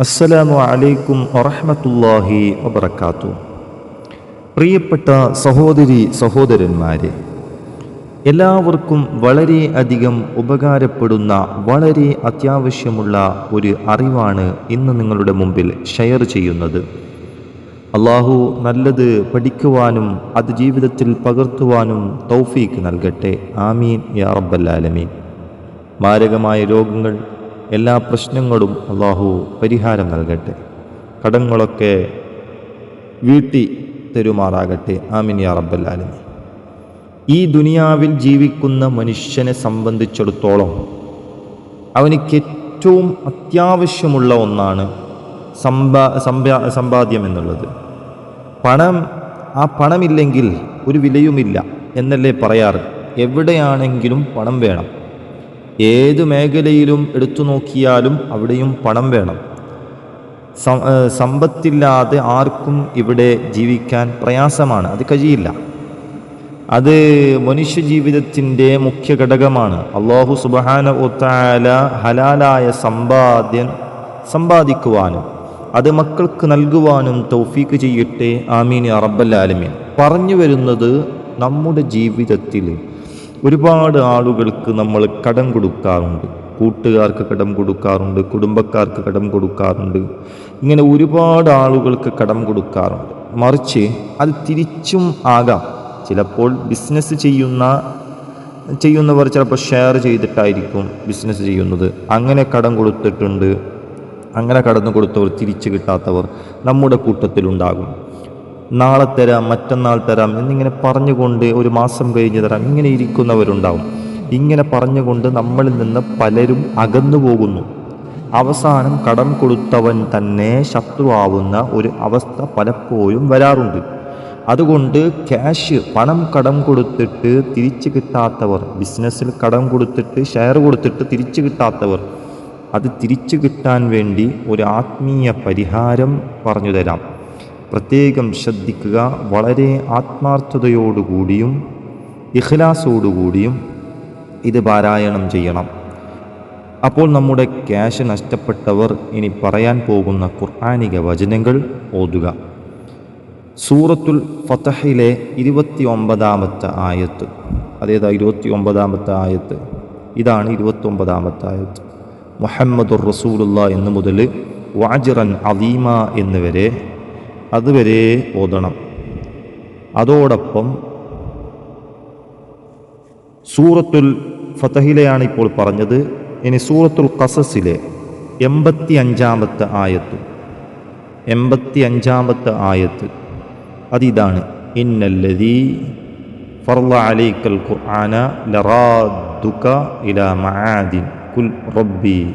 അസ്സലാമു അലൈക്കും വറഹ്മത്തുള്ളാഹി വബറകാത്തു. പ്രിയപ്പെട്ട സഹോദരി സഹോദരന്മാരെ എല്ലാവർക്കും വളരെ അധികം ഉപകാരപ്പെടുന്ന വളരെ അത്യാവശ്യമുള്ള ഒരു അറിവാണ് ഇന്ന് നിങ്ങളുടെ മുമ്പിൽ ഷെയർ ചെയ്യുന്നത്. അള്ളാഹു നല്ലത് പഠിക്കുവാനും അത് ജീവിതത്തിൽ പകർത്തുവാനും തൗഫീക്ക് നൽകട്ടെ. ആമീൻ. യാ റബ്ബല്ലാലമീൻ മാരകമായ രോഗങ്ങൾ എല്ലാ പ്രശ്നങ്ങളും അള്ളാഹു പരിഹാരം നൽകട്ടെ. കടങ്ങളൊക്കെ വീട്ടി തരുമാറാകട്ടെ. ആമിൻ യാ ഈ ദുനിയാവിൽ ജീവിക്കുന്ന മനുഷ്യനെ സംബന്ധിച്ചിടത്തോളം അവനിക്ക് ഏറ്റവും അത്യാവശ്യമുള്ള ഒന്നാണ് സമ്പാ സമ്പാ സമ്പാദ്യം എന്നുള്ളത്. പണം ആ പണമില്ലെങ്കിൽ ഒരു വിലയുമില്ല എന്നല്ലേ പറയാറ്? എവിടെയാണെങ്കിലും പണം വേണം. ഏത് മേഖലയിലും എടുത്തു നോക്കിയാലും അവിടെയും പണം വേണം. സമ്പത്തില്ലാതെ ആർക്കും ഇവിടെ ജീവിക്കാൻ പ്രയാസമാണ്. അത് കഴിയില്ല. അത് മനുഷ്യ ജീവിതത്തിന്റെ മുഖ്യ ഘടകമാണ്. അള്ളാഹു സുബാന ഒത്താല ഹലാലായ സമ്പാദ്യം സമ്പാദിക്കുവാനും അത് മക്കൾക്ക് നൽകുവാനും തൗഫീക്ക് ചെയ്യട്ടെ. ആമീൻ ആലമീൻ. പറഞ്ഞു വരുന്നത് നമ്മുടെ ജീവിതത്തിൽ ഒരുപാട് ആളുകൾക്ക് നമ്മൾ കടം കൊടുക്കാറുണ്ട്. കൂട്ടുകാർക്ക് കടം കൊടുക്കാറുണ്ട് കുടുംബക്കാർക്ക് കടം കൊടുക്കാറുണ്ട്. ഇങ്ങനെ ഒരുപാട് ആളുകൾക്ക് കടം കൊടുക്കാറുണ്ട്. മറിച്ച് അത് തിരിച്ചും ആകാം. ചിലപ്പോൾ ബിസിനസ് ചെയ്യുന്ന ചെയ്യുന്നവർ ചിലപ്പോൾ ഷെയർ ചെയ്തിട്ടായിരിക്കും ബിസിനസ് ചെയ്യുന്നത്. അങ്ങനെ കടം കൊടുത്തിട്ടുണ്ട്. അങ്ങനെ കടന്നു കൊടുത്തവർ തിരിച്ചു കിട്ടാത്തവർ നമ്മുടെ കൂട്ടത്തിലുണ്ടാകും. നാളെ തരാം മറ്റന്നാൾ തരാം എന്നിങ്ങനെ പറഞ്ഞുകൊണ്ട് ഒരു മാസം കഴിഞ്ഞ് തരാം. ഇങ്ങനെ ഇരിക്കുന്നവരുണ്ടാവും. ഇങ്ങനെ പറഞ്ഞുകൊണ്ട് നമ്മളിൽ നിന്ന് പലരും അകന്നു പോകുന്നു. അവസാനം കടം കൊടുത്തവൻ തന്നെ ശത്രുവാവുന്ന ഒരു അവസ്ഥ പലപ്പോഴും വരാറുണ്ട്. അതുകൊണ്ട് ക്യാഷ് പണം കടം കൊടുത്തിട്ട് തിരിച്ചു കിട്ടാത്തവർ ബിസിനസ്സിൽ കടം കൊടുത്തിട്ട് ഷെയർ കൊടുത്തിട്ട് തിരിച്ചു കിട്ടാത്തവർ അത് തിരിച്ചു കിട്ടാൻ വേണ്ടി ഒരു ആത്മീയ പരിഹാരം പറഞ്ഞു തരാം. പ്രത്യേകം ശ്രദ്ധിക്കുക. വളരെ ആത്മാർത്ഥതയോടുകൂടിയും ഇഖ്ലാസോടുകൂടിയും ഇത് പാരായണം ചെയ്യണം. അപ്പോൾ നമ്മുടെ ക്യാഷ് നഷ്ടപ്പെട്ടവർ ഇനി പറയാൻ പോകുന്ന ഖുർആാനിക വചനങ്ങൾ ഓതുക. സൂറത്തുൽ ഫതഹിലെ ഇരുപത്തി ഒമ്പതാമത്തെ ആയത്ത്. അതേതാ? ഇരുപത്തി ഒമ്പതാമത്തെ ആയത്ത്. ഇതാണ് ഇരുപത്തി ഒമ്പതാമത്തെ ആയത്ത്. മുഹമ്മദുർ റസൂലുള്ള എന്നു മുതൽ വാജിറൻ അലീമ എന്നിവരെ അതുവരെ ഓതണം. അതോടൊപ്പം സൂറത്തുൽ ഫതഹിലെയാണ് ഇപ്പോൾ പറഞ്ഞത്. ഇനി സൂറത്തുൽ കസസിലെ എൺപത്തി അഞ്ചാമത്തെ ആയത്ത്. എൺപത്തി അഞ്ചാമത്തെ ആയത്ത്. അതിതാണ് ഇന്നല്ലതി ഫർള അലൈക്കൽ ഖുർആന ലറാദുക കുൽ റബ്ബി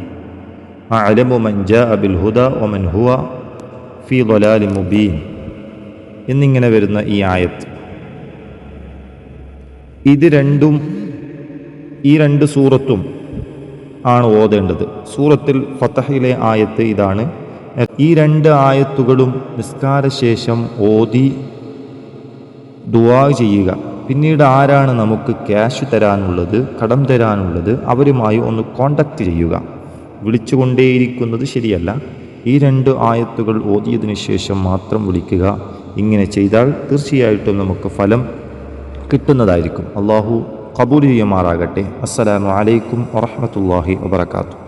അലമു ഹുവ ഫീ ലൊലാലി മുബീൻ എന്നിങ്ങനെ വരുന്ന ഈ ആയത്ത്. ഇത് രണ്ടും ഈ രണ്ട് സൂറത്തും ആണ് ഓതേണ്ടത്. സൂറത്തിൽ ഫത്തഹിലെ ആയത്ത് ഇതാണ്. ഈ രണ്ട് ആയത്തുകളും നിസ്കാരശേഷം ഓതി ദുവാ ചെയ്യുക. പിന്നീട് ആരാണ് നമുക്ക് ക്യാഷ് തരാനുള്ളത് കടം തരാനുള്ളത് അവരുമായി ഒന്ന് കോണ്ടാക്ട് ചെയ്യുക. വിളിച്ചുകൊണ്ടേയിരിക്കുന്നത് ശരിയല്ല. ഈ രണ്ട് ആയത്തുകൾ ഓതിയതിനു ശേഷം മാത്രം വിളിക്കുക. ഇങ്ങനെ ചെയ്താൽ തീർച്ചയായിട്ടും നമുക്ക് ഫലം കിട്ടുന്നതായിരിക്കും. അള്ളാഹു കബൂൽ ചെയ്യുമാറാകട്ടെ അസ്സലാമു അലൈക്കും വറഹ്മത്തുള്ളാഹി വബറകാതുഹു.